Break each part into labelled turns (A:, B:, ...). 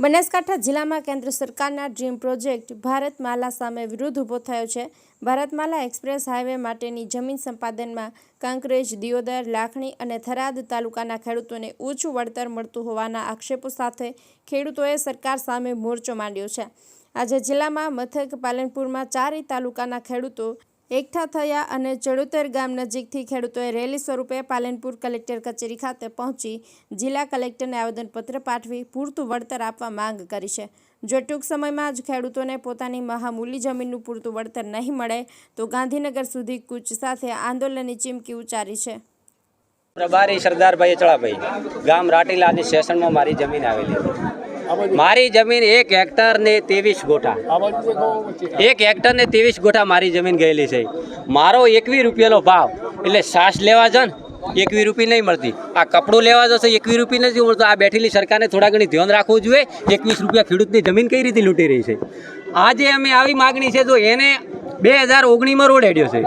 A: બનાસકાંઠા જિલ્લામાં કેન્દ્ર સરકારના ડ્રીમ પ્રોજેક્ટ ભારતમાલા સામે વિરોધ ઊભો થયો છે. ભારતમાલા એક્સપ્રેસ હાઈવે માટેની જમીન સંપાદનમાં કાંકરેજ, દિયોદર, લાખણી અને થરાદ તાલુકાના ખેડૂતોને ઊંચું વળતર મળતું હોવાના આક્ષેપો સાથે ખેડૂતોએ સરકાર સામે મોરચો માંડ્યો છે. આજે જિલ્લામાં મથક, પાલનપુરમાં ચારેય તાલુકાના ખેડૂતો એકઠા થયા અને ચડુતર ગામ નજીકથી ખેડૂતોએ રેલી સ્વરૂપે પાલનપુર કલેક્ટર કચેરી ખાતે પહોંચી જિલ્લા કલેક્ટરને આવેદનપત્ર પાઠવી પૂરતું વળતર આપવા માંગ કરી છે. જો ટૂંક સમયમાં જ ખેડૂતોને પોતાની મહામૂલી જમીનનું પૂરતું વળતર નહીં મળે, તો ગાંધીનગર સુધી કૂચ સાથે આંદોલનની ચીમકી ઉચ્ચારી છે.
B: પ્રભારી સરદારભાઈ અચળાભાઈ ગામ રાટીલાની સેશનમાં મારી જમીન આવેલી. મારી જમીન એક હેક્ટર ને ત્રેવીસ ગોઠા. એક હેક્ટર ને ત્રેવીસ ગોઠા મારી જમીન ગયેલી છે. મારો એકવી રૂપિયાનો ભાવ. એટલે શ્વાસ લેવા જન એકવી રૂપિયા નહીં મળતી. આ કપડું લેવા જશે એકવી રૂપિયા નથી મળતું. આ બેઠેલી સરકારને થોડા ઘણી ધ્યાન રાખવું જોઈએ. એકવીસ રૂપિયા ખેડૂતની જમીન કઈ રીતે લૂંટી રહી છે? આજે અમે આવી માગણી છે તો એને બે હજાર ઓગણીમાં રોડ હેડ્યો છે.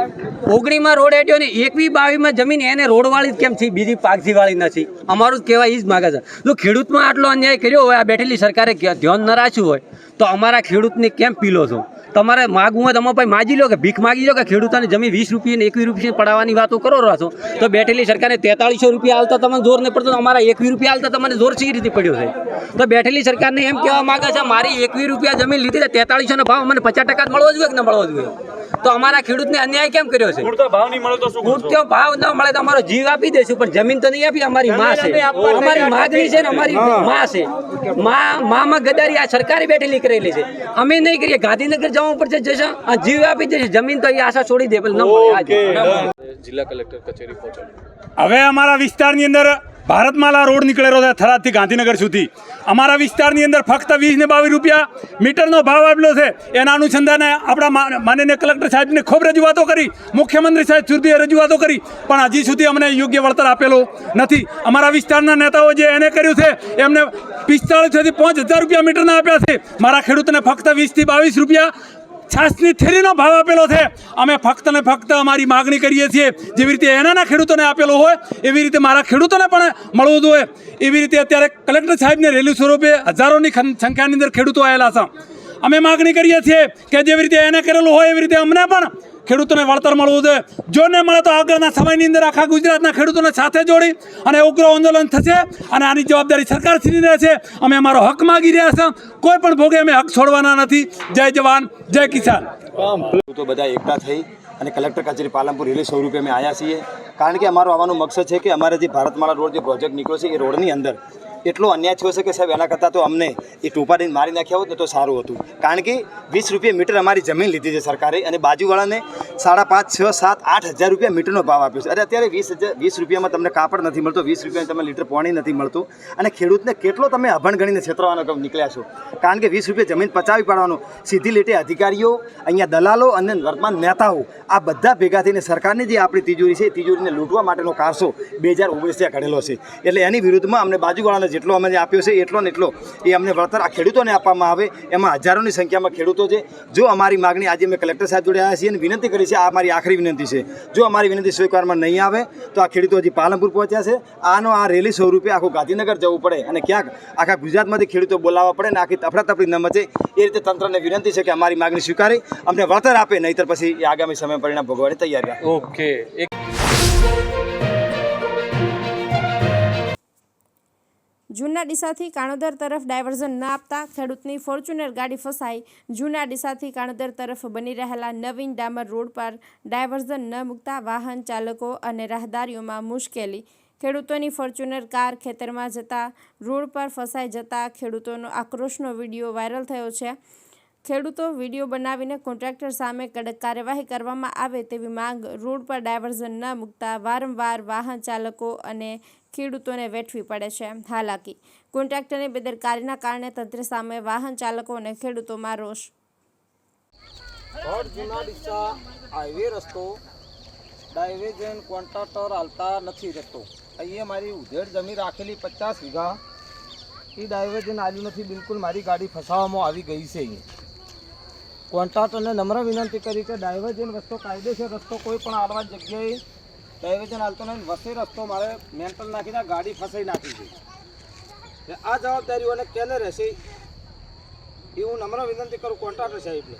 B: ઓગણીમાં રોડ હેડ્યો ને એકવી બાવીમાં જમીન એને રોડવાળી જ કેમ છે? બીજી પાકજીવાળી નથી. અમારું જ કહેવાય એ જ માગે છે. જો ખેડૂતમાં આટલો અન્યાય કર્યો હોય, આ બેઠેલી સરકારે ધ્યાન ન રાખ્યું હોય, તો અમારા ખેડૂતને કેમ પીલો છો? તમારે માગવું હોય તમે પાસે માજી લો કે ભીખ માગી લો કે ખેડૂતોને જમીન વીસ રૂપિયા ને એકવીસ રૂપિયા પડાવવાની વાતો કરો રહો છો. તો બેઠેલી સરકારને તેતાળીસો રૂપિયા આવતા તમને જોર નહીં પડતો અમારા એકવીસ રૂપિયા આવતા તમને જોર સી રીતે પડ્યો છે? તો બેઠેલી સરકારને એમ કહેવા માંગે છે મારી એકવીસ રૂપિયા જમીન લીધી છે તેતાળીસોનો ભાવ અમને પચાસ ટકા જ મળવો જોઈએ કે ન મળવો જોઈએ? તો અમારા ખેડૂતને અન્યાય કેમ કર્યો છે?
C: પૂરતો ભાવ નહીં મળે તો શું
B: પૂરતો ભાવ ન મળે તો અમારો જીવ આપી દેશું પણ જમીન તો નહીં આપી અમારી માં છે. અમારી માગણી છે ને અમારી માં છે. માં મામાં ગદારી આ સરકારે બેઠેલી કરેલી છે. અમે નહીં કરીએ ગાંધીનગર જવું પડશે જશે આ જીવ આપી દેશે. જમીન તો એ આશા છોડી દે પણ ન મળે. આજે
C: જિલ્લા કલેક્ટર કચેરી પહોંચો. હવે અમારા વિસ્તારની અંદર ભારતમાલા રોડ નીકળેલો છે થરાદથી ગાંધીનગર સુધી. અમારા વિસ્તારની અંદર ફક્ત વીસ ને બાવીસ રૂપિયા મીટરનો ભાવ આપેલો છે. એના અનુસંધાને આપણા માનનીય કલેક્ટર સાહેબને ખૂબ રજૂઆતો કરી, મુખ્યમંત્રી સાહેબ સુધી રજૂઆતો કરી, પણ હજી સુધી અમને યોગ્ય વળતર આપેલો નથી. અમારા વિસ્તારના નેતાઓ જે એને કર્યું છે, એમને પિસ્તાળીસથી પાંચ હજાર રૂપિયા મીટરના આપ્યા છે. મારા ખેડૂતને ફક્ત વીસથી બાવીસ રૂપિયા છાસની થેલીનો ભાવ આપેલો છે. અમે ફક્ત ને ફક્ત અમારી માગણી કરીએ છીએ, જેવી રીતે એનાના ખેડૂતોને આપેલો હોય, એવી રીતે મારા ખેડૂતોને પણ મળવું જોઈએ. એવી રીતે અત્યારે કલેક્ટર સાહેબને રેલી સ્વરૂપે હજારોની સંખ્યાની અંદર ખેડૂતો આવેલા છે. અમે માગણી કરીએ છીએ કે જેવી રીતે એને કરેલું હોય, એવી રીતે અમને પણ ખેડૂતોને વળતર મળવું જોઈએ. જો ન મળે તો આગળના સમયની અંદર આખા ગુજરાતના ખેડૂતોને સાથે જોડી અને ઉગ્ર આંદોલન થશે અને આની જવાબદારી સરકારશ્રીની રહેશે અમે અમારો હક માગી રહ્યા છે કોઈ પણ ભોગે અમે હક છોડવાના નથી. જય જવાન, જય કિસાન.
D: તો બધા એકઠા થઈ અને કલેક્ટર કચેરી પાલનપુર રિલે સ્વરૂપે અમે આવ્યા છીએ. કારણ કે અમારો આવવાનો મકસદ છે કે અમારે જે ભારતમાળા રોડ જે પ્રોજેક્ટ નીકળ્યો છે એ રોડની અંદર એટલો અન્યાય થયો છે કે સાહેબ? એના કરતાં તો અમને એ ટોપાડીને મારી નાખ્યા હોત ને તો સારું હતું. કારણ કે વીસ રૂપિયા મીટર અમારી જમીન લીધી છે સરકારે અને બાજુવાળાને સાડા પાંચ, છ, સાત, આઠ હજાર રૂપિયા મીટરનો ભાવ આપ્યો છે. અરે અત્યારે વીસ હજાર, વીસ રૂપિયામાં તમને કાપડ નથી મળતો, વીસ રૂપિયા તમે લીટર પાણી નથી મળતું. અને ખેડૂતને કેટલો તમે અભણ ગણીને છેતરવાનો નીકળ્યા છો? કારણ કે વીસ રૂપિયા જમીન પચાવી પાડવાનો, સીધી લીટે અધિકારીઓ, અહીંયા દલાલો અને વર્તમાન નેતાઓ, આ બધા ભેગા થઈને સરકારની જે આપણી તિજોરી છે તિજોરીને લૂંટવા માટેનો કારસો બે હજાર ઓગણીસથી ઘડેલો છે. એટલે એની વિરુદ્ધમાં અમને બાજુવાળાને જેટલો અમને આપ્યો છે, એટલો ને એટલો એ અમને વળતર આ ખેડૂતોને આપવામાં આવે. એમાં હજારોની સંખ્યામાં ખેડૂતો છે. જો અમારી માગણી આજે અમે કલેક્ટર સાહેબ જોડે આવ્યા છીએ અને વિનંતી કરી છે, આ મારી આખરી વિનંતી છે. જો અમારી વિનંતી સ્વીકારમાં નહીં આવે, તો આ ખેડૂતો હજી પાલનપુર પહોંચ્યા છે. આનો આ રેલી સ્વરૂપે આખું ગાંધીનગર જવું પડે અને ક્યાંક આખા ગુજરાતમાંથી ખેડૂતો બોલાવવા પડે ને આખી તફડાતફડી ન મચે, એ રીતે તંત્રને વિનંતી છે કે અમારી માગણી સ્વીકારી, અમને વળતર આપે, નહીતર પછી આગામી સમય પરિણામ ભોગવવાની તૈયારી
C: ઓકે
A: જૂના ડીસાથી કાણોદર તરફ ડાયવર્ઝન ન આપતા ખેડૂતની ફોર્ચ્યુનર ગાડી ફસાઈ. જૂના ડીસાથી કાણોદર તરફ બની રહેલા નવીન ડામર રોડ પર ડાયવર્ઝન ન મૂકતા વાહન ચાલકો અને રાહદારીઓમાં મુશ્કેલી. ખેડૂતોની ફોર્ચ્યુનર કાર ખેતરમાં જતા રોડ પર ફસાઈ જતા ખેડૂતોનો આક્રોશનો વીડિયો વાયરલ થયો છે. ખેડૂતો વીડિયો બનાવીને કોન્ટ્રાક્ટર સામે કડક કાર્યવાહી કરવામાં આવે તેવી માંગ રોડ પર ડાયવર્ઝન ન મૂકતા વારંવાર વાહન ચાલકો અને ખેડૂતોને વેઠવી પડે છે. હાલાકી. કોન્ટ્રાક્ટરની બેદરકારીના કારણે તંત્ર સામે વાહન ચાલકો અને ખેડૂતોમાં રોષ.
E: હાઈવે રસ્તો ડાયવેજન કોન્ટ્રાક્ટર હાલતા નથી રહેતો. અહીંયા મારી ઉધેડ જમીન રાખેલી પચાસ વીઘા. એ ડાયવેજન આવ્યું નથી, બિલકુલ મારી ગાડી ફસાવામાં આવી ગઈ છે અહીંયા. કોન્ટ્રાક્ટરને નમ્ર વિનંતી કરી કે ડાયવર્જન રસ્તો કાયદેસર રસ્તો કોઈ પણ આડવા જગ્યાએ ડાયવર્જન હાલતો નહીં. વસે રસ્તો મારે મેન્ટલ નાખીને ગાડી ફસાઈ નાખી છે. આ જવાબદારીઓને કેને રહેશે? એ હું નમ્ર વિનંતી કરું કોન્ટ્રાક્ટર સાહેબને.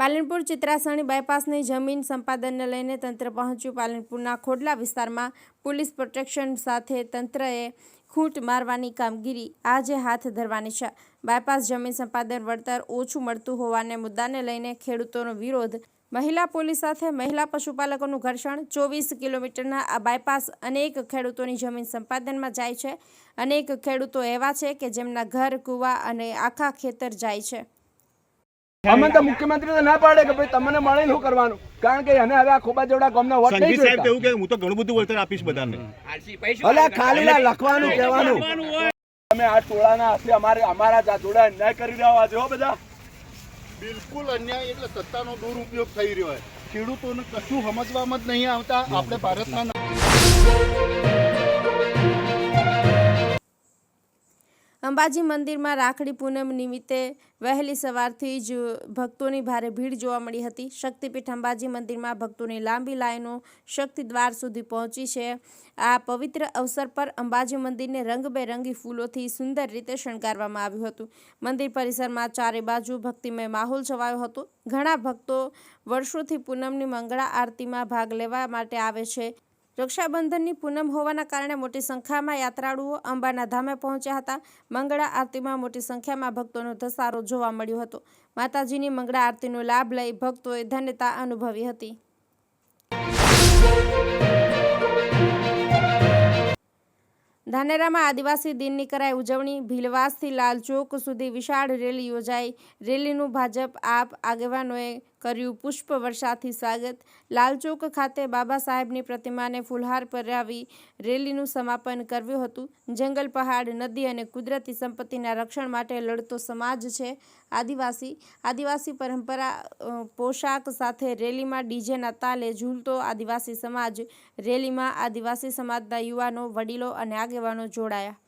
A: પાલનપુર ચિત્રાસણી બાયપાસની જમીન સંપાદનને લઈને તંત્ર પહોંચ્યું. પાલનપુરના ખોડલા વિસ્તારમાં પોલીસ પ્રોટેક્શન સાથે તંત્રએ ખૂંટ મારવાની કામગીરી આજે હાથ ધરવાની છે. બાયપાસ જમીન સંપાદન વળતર ઓછું મળતું હોવાને મુદ્દાને લઈને ખેડૂતોનો વિરોધ. મહિલા પોલીસ સાથે મહિલા પશુપાલકોનું ઘર્ષણ. ચોવીસ કિલોમીટરના આ બાયપાસ અનેક ખેડૂતોની જમીન સંપાદનમાં જાય છે. અનેક ખેડૂતો એવા છે કે જેમના ઘર, કૂવા અને આખા ખેતર જાય છે.
F: અમે તો મુખ્યમંત્રી તો ના પાડે કે ભાઈ તમને મળે શું કરવાનું? કારણ કે એને હવે આ ખોબા ગામના વોટ નહીં
G: સાહેબ એવું કે હું તો ઘણું બધું વળતર આપીશ બધાને.
F: અલે ખાલી ના લખવાનું કહેવાનું. તમે આ ટોળાના હાથે અમારે અમારા જાતોડા અન્યાય કરી રહ્યા છો બધા.
G: બિલકુલ અન્યાય એટલે સત્તાનો દુરુપયોગ થઈ રહ્યો છે ખેડૂતોને કશું સમજવામાં જ નહીં આવતા. આપણે ભારતના
A: અંબાજી મંદિરમાં રાખડી પૂનમ નિમિત્તે વહેલી સવારથી જ ભક્તોની ભારે ભીડ જોવા મળી હતી. શક્તિપીઠ અંબાજી મંદિરમાં ભક્તોની લાંબી લાઈનો શક્તિ દ્વાર સુધી પહોંચી છે. આ પવિત્ર અવસર પર અંબાજી મંદિરને રંગબેરંગી ફૂલોથી સુંદર રીતે શણગારવામાં આવ્યું હતું. મંદિર પરિસરમાં ચારે બાજુ ભક્તિમય માહોલ છવાયો હતો. ઘણા ભક્તો વર્ષોથી પૂનમની મંગળા આરતીમાં ભાગ લેવા માટે આવે છે. રક્ષાબંધનની પૂનમ હોવાના કારણે મોટી સંખ્યામાં યાત્રાળુઓ અંબાના ધામે પહોંચ્યા હતા. મંગળા આરતીમાં મોટી સંખ્યામાં ભક્તોનો ધસારો જોવા મળ્યો હતો. માતાજીની મંગળા આરતીનો લાભ લઈ ભક્તોએ ધન્યતા અનુભવી હતી. ધાનેરામાં આદિવાસી દિનની કરાઈ ઉજવણી. ભીલવાસથી લાલચોક સુધી વિશાળ રેલી યોજાઈ. રેલીનું ભાજપ આપ આગેવાનોએ કર્યું. પુષ્પ વર્ષાથી સ્વાગત. લાલચોક ખાતે બાબા સાહેબની પ્રતિમાને ફુલહાર પહેરાવી રેલીનું સમાપન કર્યું હતું. જંગલ પહાડ, નદી અને કુદરતી સંપત્તિના રક્ષણ માટે લડતો સમાજ છે. આદિવાસી આદિવાસી પરંપરા પોશાક સાથે રેલીમાં ડીજેના તાલે ઝૂલતો આદિવાસી સમાજ. રેલીમાં આદિવાસી સમાજના યુવાનો, વડીલો અને આગેવાનો જોડાયા.